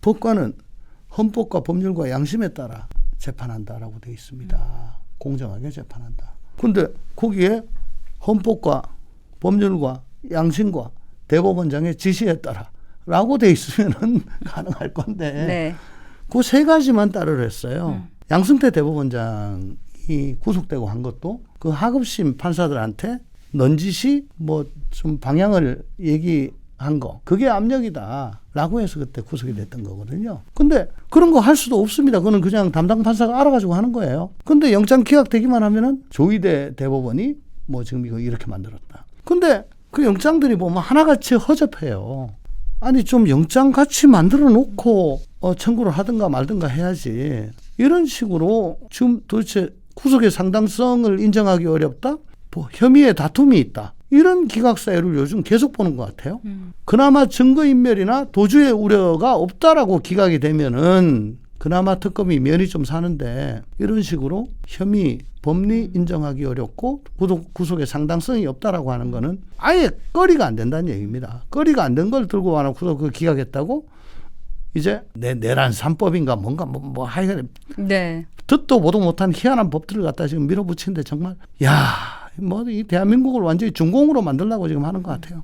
법관은 헌법과 법률과 양심에 따라 재판한다라고 되어 있습니다. 공정하게 재판한다. 근데 거기에 헌법과 법률과 양심과 대법원장의 지시에 따라라고 돼 있으면은 가능할 건데 네. 그세 가지만 따르려 했어요. 양승태 대법원장이 구속되고 한 것도 그 하급심 판사들한테 넌지시 뭐 좀 방향을 얘기한 거 그게 압력이다 라고 해서 그때 구속이 됐던 거거든요. 근데 그런 거 할 수도 없습니다. 그거는 그냥 담당 판사가 알아가지고 하는 거예요. 근데 영장 기각되기만 하면은 조희대 대법원이 뭐 지금 이거 이렇게 만들었다. 근데 그 영장들이 보면 하나같이 허접해요. 아니 좀 영장 같이 만들어 놓고 어, 청구를 하든가 말든가 해야지. 이런 식으로 지금 도대체 구속의 상당성을 인정하기 어렵다? 뭐 혐의의 다툼이 있다. 이런 기각 사유를 요즘 계속 보는 것 같아요. 그나마 증거인멸이나 도주의 우려가 없다라고 기각이 되면은 그나마 특검이 면이 좀 사는데 이런 식으로 혐의 법리 인정하기 어렵고 구속, 구속의 상당성이 없다라고 하는 거는 아예 거리가 안 된다는 얘기입니다. 거리가 안 된 걸 들고 와서 구속 그 기각했다고 이제 내 내란 삼법인가 뭔가 뭐, 뭐 하여간 네. 듣도 보도 못한 희한한 법들을 갖다 지금 밀어붙이는데 정말 야 뭐 이 대한민국을 완전히 중공으로 만들려고 지금 하는 것 같아요.